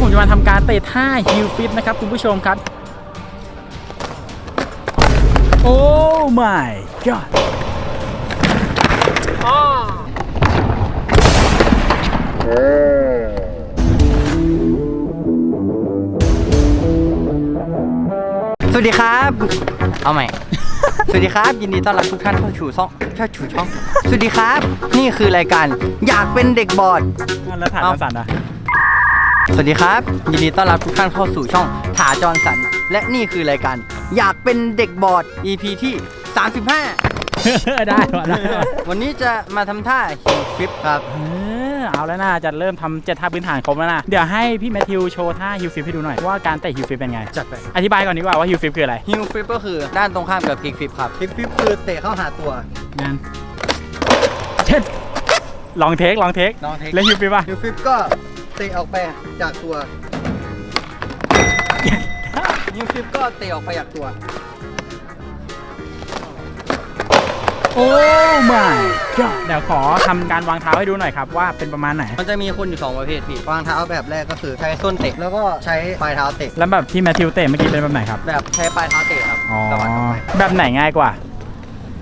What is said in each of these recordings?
ผมจะมาทำการเตะท่าฮิลฟิตนะครับคุณผู้ชมครับ โอ้ my god สวัสดีครับ เอาใหม่ สวัสดีครับ ยินดีต้อนรับทุกท่านเข้าสู่ช่องเข้าสู่ช่อง สวัสดีครับ นี่คือรายการอยากเป็นเด็กบอดแล้วถ่ายเอ้ามาสั่นอะ สวัสดีครับ ยินดีต้อนรับทุกท่านเข้าสู่ช่องถาจรสัน และนี่คือรายการ อยากเป็นเด็กบอด EP ที่ 35 ได้ว่ะได้ว่ะวันนี้จะมาทำท่าฮิลฟลิปครับ เออเอาแล้วนะจะเริ่มทำเจ็ดท่าพื้นฐานครบแล้วนะ เดี๋ยวให้พี่แมทธิวโชว์ท่าฮิลฟิปให้ดูหน่อย ว่าการเตะฮิลฟิปเป็นไง จัดไปอธิบายก่อนดีกว่าว่าฮิลฟิปคืออะไรฮิลฟลิปก็คือด้านตรงข้ามกับคิกฟลิปครับคิกฟลิปคือเตะเข้าหาตัวงานเช่นลองเทคลองเทคลองเทค แล้วฮิลฟิปป่ะฮิลฟลิปก็ เตะออกไปจากตัวฮิลฟลิปก็เตะออกไปจากตัว โอ้ my god เดี๋ยวขอทำการวางเท้าให้ดูหน่อยครับว่าเป็นประมาณไหน มันจะมีคนอยู่สองประเภทพี่วางเท้าแบบแรกก็คือใช้ส้นเตะแล้วก็ใช้ปลายเท้าเตะ แล้วแบบที่แมทธิวเตะเมื่อกี้เป็นแบบไหนครับ แบบใช้ปลายเท้าเตะครับอ๋อ สะบัดออกไปแบบไหนง่ายกว่า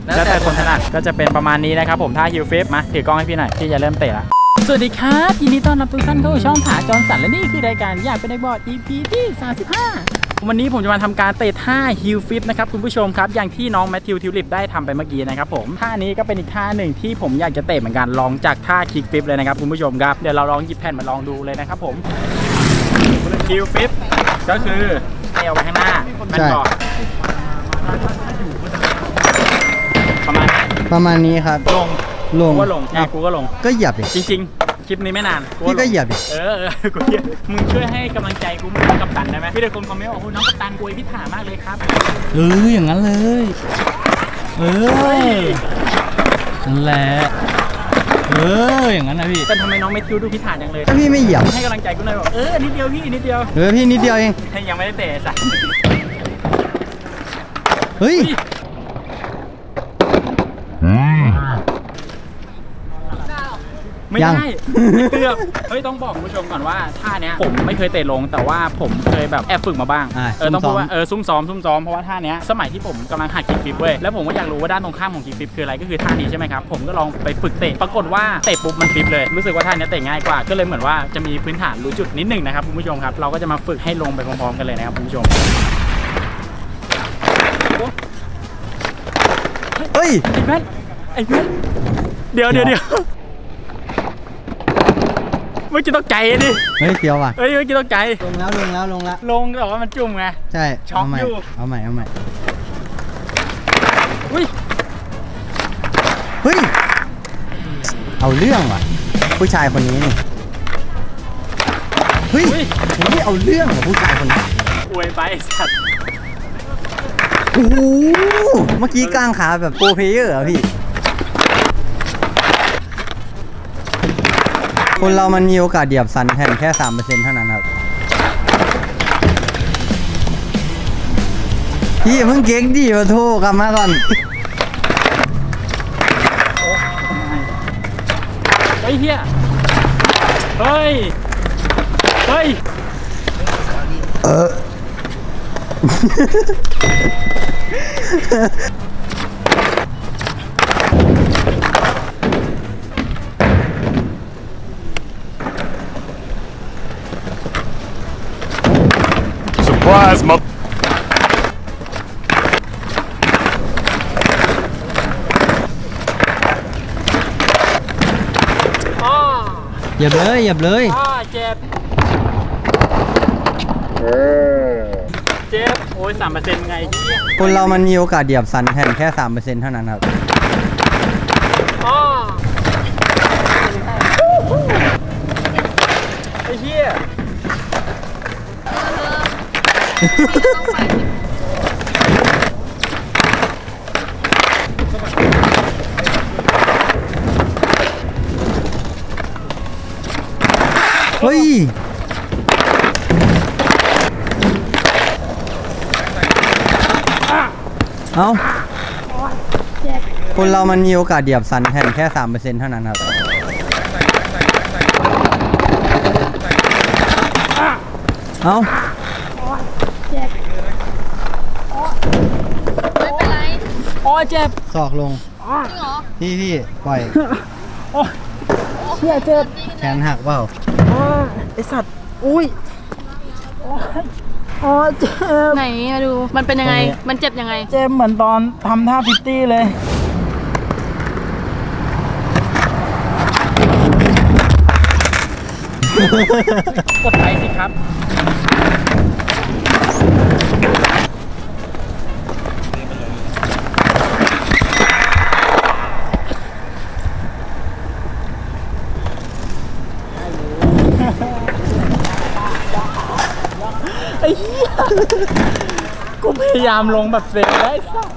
แล้วแล้วแต่แต่คนถนัดก็จะเป็นประมาณนี้นะครับผมท่าฮิลฟิปมาถือกล้องให้พี่หน่อยพี่จะเริ่มเตะละ สวัสดีครับยินดีต้อนรับทุกท่านเข้าสู่ช่องถาจรสันและนี่คือรายการอยากเป็นไอบอร์ด EP ที่ 35 วันนี้ผมจะมาทำการเตะท่าฮิลฟิปนะครับคุณผู้ชมครับ อย่างที่น้องแมทธิวทิวลิปได้ทำไปเมื่อกี้นะครับผมท่านี้ก็เป็นอีกท่าหนึ่งที่ผมอยากจะเตะเหมือนกันลองจากท่าคิกฟิปเลยนะครับคุณผู้ชมครับเดี๋ยวเราลองหยิบแผ่นมาลองดูเลยนะครับผมฮิลฟิปก็คือเตะออกไปข้างหน้าแม่นบอร์ดประมาณนี้ประมาณนี้ครับลง ลงกูก็ลงอะกูก็ลง ก็เหยียบดิจริง ๆ คลิปนี้ไม่นานพี่ก็เหยียบดิ เออเออกูเหยียบมึงช่วยให้กำลังใจกูมึงเป็นกัปตันได้ไหมพี่เด็กคนคอมเมนต์บอกคุณน้องกัปตันกวยพิธามากเลยครับ เอออย่างนั้นเลย เออนั่นแหละเอออย่างนั้นนะพี่แต่ทำไมน้องไม่คิวดูพิธาจังเลย ถ้าพี่ไม่เหยียบ ให้กำลังใจกูหน่อยบอกเออนิดเดียวพี่นิดเดียว เออพี่นิดเดียวเอง ยังไม่ได้เตะสักเฮ้ย ไม่ยัง ได้เกือบเฮ้ยต้องบอกคุณผู้ชมก่อนว่าท่าเนี้ยผมไม่เคยเตะลง แต่ว่าผมเคยแบบแอบฝึกมาบ้างอ่าเออต้องพูดว่าซุ่มซ้อมเออซุ่มซ้อมซุ่มซ้อมเพราะว่าท่าเนี้ยสมัยที่ผมกำลังหัดคิกฟลิปเว้ยแล้วผมก็อยากรู้ว่าด้านตรงข้ามของคิกฟลิปคืออะไรก็คือท่านี้ใช่ไหมครับผมก็ลองไปฝึกเตะปรากฏว่าเตะปุ๊บมันฟลิปเลยรู้สึกว่าท่าเนี้ยเตะง่ายกว่าก็เลยเหมือนว่าจะมีพื้นฐานรู้จุดนิดหนึงนะครับคุณผู้ชมครับเราก็จะมาฝึกให้ลงไปพร้อมๆกันเลยนะครับคุณผู้ชมเฮ้ย ไอ้แม่นไอ้แม่นเดี๋ยวเดี๋ยวเดี๋ยว เมื่อกี้ต้องใจดิเฮ้ยเสียวว่ะ เฮ้ยเมื่อกี้ต้องใจลงแล้วลงแล้วลงแล้วลงแต่ว่ามันจุ่มไง ใช่ช็อกเอาใหม่อยู่ เอาใหม่เอาใหม่อุ้ยเฮ้ยเอาเรื่องว่ะ ผู้ชายคนนี้นี่เฮ้ยอุ้ยเฮ้ยเอาเรื่องว่ะผู้ชายคนนี้อวยไปไอ้สัตว์โอ้โหเมื่อกี้กลางขาแบบโปรเพลเยอร์เหรอพี่ คนเรามันมีโอกาสเหยียบสันแผ่นแค่3%เท่านั้นครับ พี่อย่าเพิ่งเก่งดิมาโทษกลับมาก่อน เฮ้ยเฮียเฮ้ย เฮ้ย เออ Surprise, mother. อ้อเหยียบเลยเหยียบเลยอ้อเจ็บ เจ็บ โอ้ยสามเปอร์เซ็นต์ไงเฮียคนเรามันมีโอกาสเหยียบสันแผ่นแค่3%เท่านั้นครับ อ้อไอ้เฮีย เฮ้ย เอาคนเรามันมีโอกาสเหยียบสันแผ่นแค่ 3%เท่านั้นครับ เอา ไม่เป็นไร โอ้ย เจ็บศอกลงจริงเหรอพี่พี่ปล่อยเชี่ยเจ็บแขนหักเปล่าไอสัตว์ อุ้ยโอ้ยโอ้ยเจ็บ ไหนมาดู มันเป็นยังไง มันเจ็บยังไง เจ็บเหมือนตอนทำท่าฟิตตี้เลย กดไลค์สิครับ ไอ้เหี้ย กูพยายามลงแบบเซฟได้สัก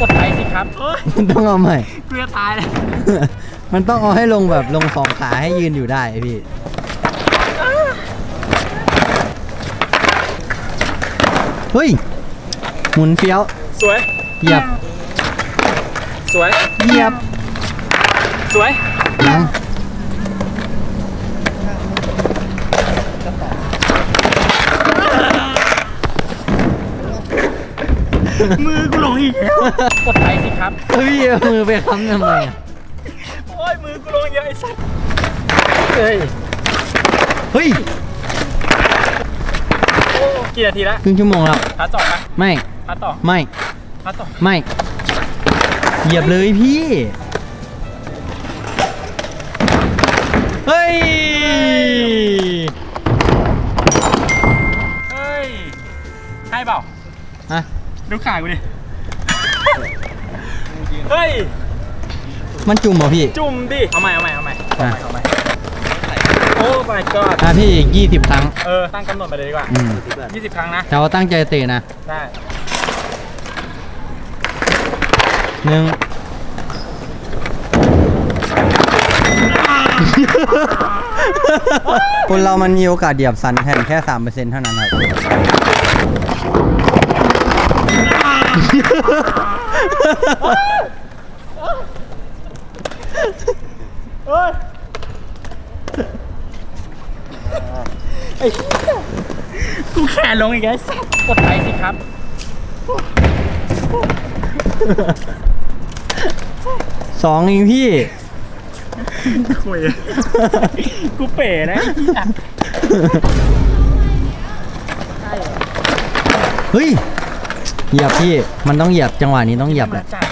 กดไลค์สิครับเอ้ยมันต้องเอาใหม่กูจะตายเลยมันต้องเอาให้ลงแบบลงสองขาให้ยืนอยู่ได้พี่ เฮ้ย หมุนเฟี้ยว สวย เหยียบ สวย เหยียบ สวย ยัง มือกูลงอีกแล้วกดไลค์สิครับ เฮ้ยเอามือไปค้ำทำไมอะโอ้ยมือกูลงเยอะไอ้สัสเฮ้ยเฮ้ยกี่นาทีแล้วครึ่งชั่วโมงแล้วพัดต่อปะไม่พัดต่อไม่พัดต่อไม่เหยียบเลยพี่เฮ้ยเฮ้ยใช่เปล่าอะ ดูขากูดิ เฮ้ย มันจุ่มเหรอพี่จุ่มดิ เอาใหม่ เอาใหม่ เอาใหม่ อะเอาใหม่ โอ้ my god อะพี่อีกยี่สิบครั้ง เออ ตั้งกำหนดไปเลยดีกว่า อืม20 ครั้งนะ แต่ว่าตั้งใจเตะนะได้ หนึ่งคนเรามันมีโอกาสเหยียบสันแผ่นแค่สามเปอร์เซ็นต์เท่านั้นครับ กูแขนลงอีกแล้วไอ้สัสกดไลค์สิครับ สองเองพี่ คุยกูเป๋นะไอ้เหี้ย เฮ้ย เหยียบพี่ มันต้องเหยียบจังหวะนี้ต้องเหยียบแหละจัด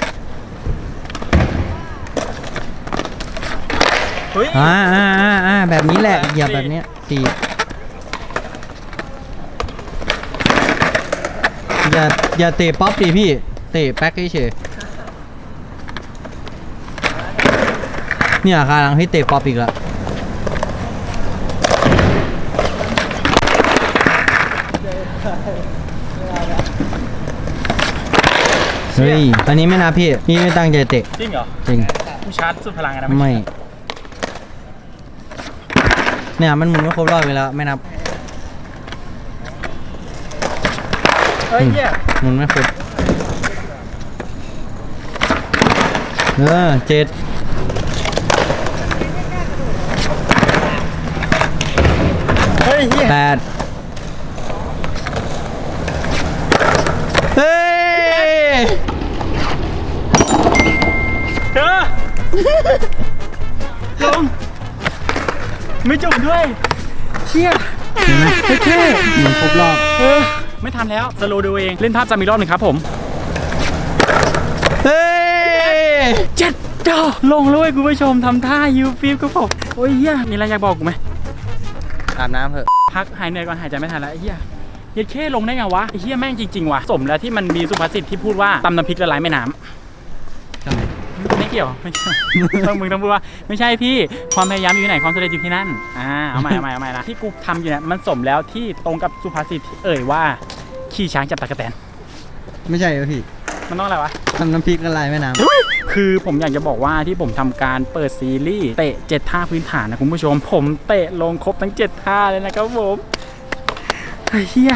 เฮ้ยอ่าอ่าอ่าอ่าแบบนี้แหละเหยียบแบบเนี้ยตีอย่าอย่าเตะป๊อปดิพี่ เตะแป๊กเฉยๆเนี่ยคาหลังพี่เตะป๊อปอีกแล้ว ฮ้ยอันนี้ไม่นับพี่ พี่ไม่ตั้งใจเตะ จริงเหรอจริงกูชาร์จสุดพลังอะนะไม่ เนี่ยมันหมุนไม่ครบรอบไปแล้ว ไม่นับ เฮ้ยเหี้ยหมุนไม่ครบเออเจ็ดเฮ้ยเหี้ยแปดเฮ้ย เธอ ลง ไม่จบด้วย เชี่ยเห็นไหมเท่ๆหมุนครบรอบเออไม่ทำแล้ว สโลว์ดูเอง เล่นภาพจำอีกรอบหนึ่งครับผม เฮ้ยเจ็ดดอลงเลยคุณผู้ชมทำท่ายูฟิลกับผมโอ้ยเฮียมีอะไรอยากบอกกูไหม อาบน้ำเถอะ พักหายเหนื่อยก่อนหายใจไม่ทันแล้วไอ้เฮียเย็ดเข้ลงได้ไงวะไอ้เฮียแม่งจริงๆว่ะสมแล้วที่มันมีสุภาษิตที่พูดว่าตำน้ำพริกละลายแม่น้ำไม่ เกี่ยวไม่ใช่ต้องมึงต้องพูดว่าไม่ใช่พี่ความพยายามอยู่ไหนความสำเร็จอยู่ที่นั่นอ่าเอาใหม่เอาใหม่เอาใหม่นะที่กูทำอยู่เนี่ยมันสมแล้วที่ตรงกับสุภาษิตที่เอ่ยว่าขี่ช้างจับตะกแตนไม่ใช่เหรอพี่มันต้องอะไรวะ ทำน้ำพริกละลายแม่น้คือผมอยากจะบอกว่าที่ผมทำการเปิดซีรีส์เตะเจ็ดท่าพื้นฐานนะคุณผู้ชม ผมเตะลงครบทั้งเจ็ดท่าเลยนะครับผมไอ้เฮีย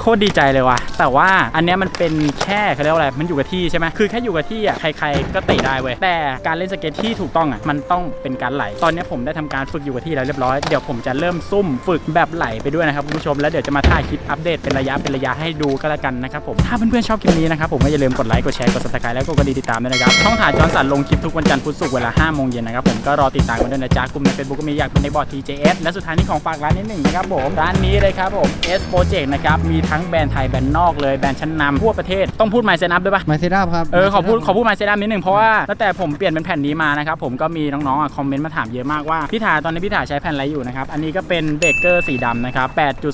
โคตรดีใจเลยว่ะ แต่ว่าอันเนี้ยมันเป็นแค่เขาเรียกว่าอะไร มันอยู่กับที่ใช่ไหมคือแค่อยู่กับที่อะ ใครๆ ก็เตะได้เว้ย แต่การเล่นสเก็ตที่ถูกต้องอะ มันต้องเป็นการไหล ตอนเนี้ยผมได้ทำการฝึกอยู่กับที่แล้วเรียบร้อย เดี๋ยวผมจะเริ่มซุ่มฝึกแบบไหลไปด้วยนะครับคุณผู้ชม แล้วเดี๋ยวจะมาถ่ายคลิปอัปเดตเป็นระยะเป็นระยะให้ดูก็แล้วกันนะครับผม ถ้าเพื่อนๆชอบคลิปนี้นะครับผมก็อย่าลืมกดไลค์ กดแชร์ กด subscribe แล้วก็กดกระดิ่งติดตามด้วยนะครับ ช่องถ่ายจอห์นสันลงคลิปทุกวันจันทร์พุธศุกร์เวลา5โมงเย็นนะครับผม ก็รอติดตามกันด้วยนะจ๊ะกลุ่มใน Facebook ก็มีอยากเป็นในบอร์ด TJS และสุดท้ายนี้ของฝากร้านนิดหนึ่งนะครับผม ร้านนี้เลยครับผม S Project นะครับ มีทั้งแบรนด์ไทยแบรนด์นอกเลยแบรนด์ชั้นนำทั่วประเทศต้องพูด My Set Up ด้วยปะมาเซด้าครับ เออขอพูดขอพูดมาเซดัมนิดหนึ่งเพราะว่าตั้งแต่ผมเปลี่ยนเป็นแผ่นนี้มานะครับผมก็มีน้องๆอะคอมเมนต์มาถามเยอะมากว่าพี่ถาตอนนี้พี่ถาใช้แผ่นอะไรอยู่นะครับ อันนี้ก็เป็นเบเกอร์สีดำนะครับ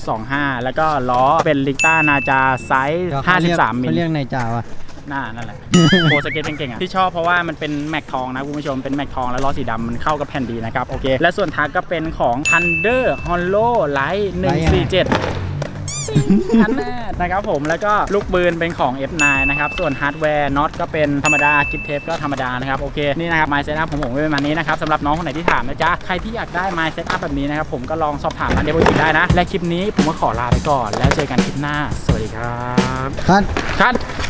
8.25 แล้วก็ล้อเป็นลิกต้านาจาไซส์เดี๋ยวเขาเรียก53มิลเขาเรียกในจ่าวะ น่านั่นแหละ โปรสเก็ตเก่งๆอะที่ชอบเพราะว่ามันเป็นแม็กทองนะคุณผู้ชมเป็นแม็กทองแล้วล้อสีดำมันเข้ากับแผ่นดีนะครับโอเคและส่วนทักก็เป็นของ Thunder Hollow Light 147 อันแน่นะครับผมแล้วก็ลูกปืนเป็นของ F9 นะครับ ส่วนฮาร์ดแวร์น็อตก็เป็นธรรมดากิฟเทปก็ธรรมดานะครับ โอเค นี่นะครับ My Setup ของผมก็เป็นแบบนี้นะครับสำหรับน้องคนไหนที่ถามนะจ๊ะ ใครที่อยากได้ My Setup แบบนี้นะครับผมก็ลองสอบถามร้านเดบิวต์ได้นะ และคลิปนี้ผมก็ขอลาไปก่อน แล้วเจอกันคลิปหน้า สวัสดีครับคัดคัด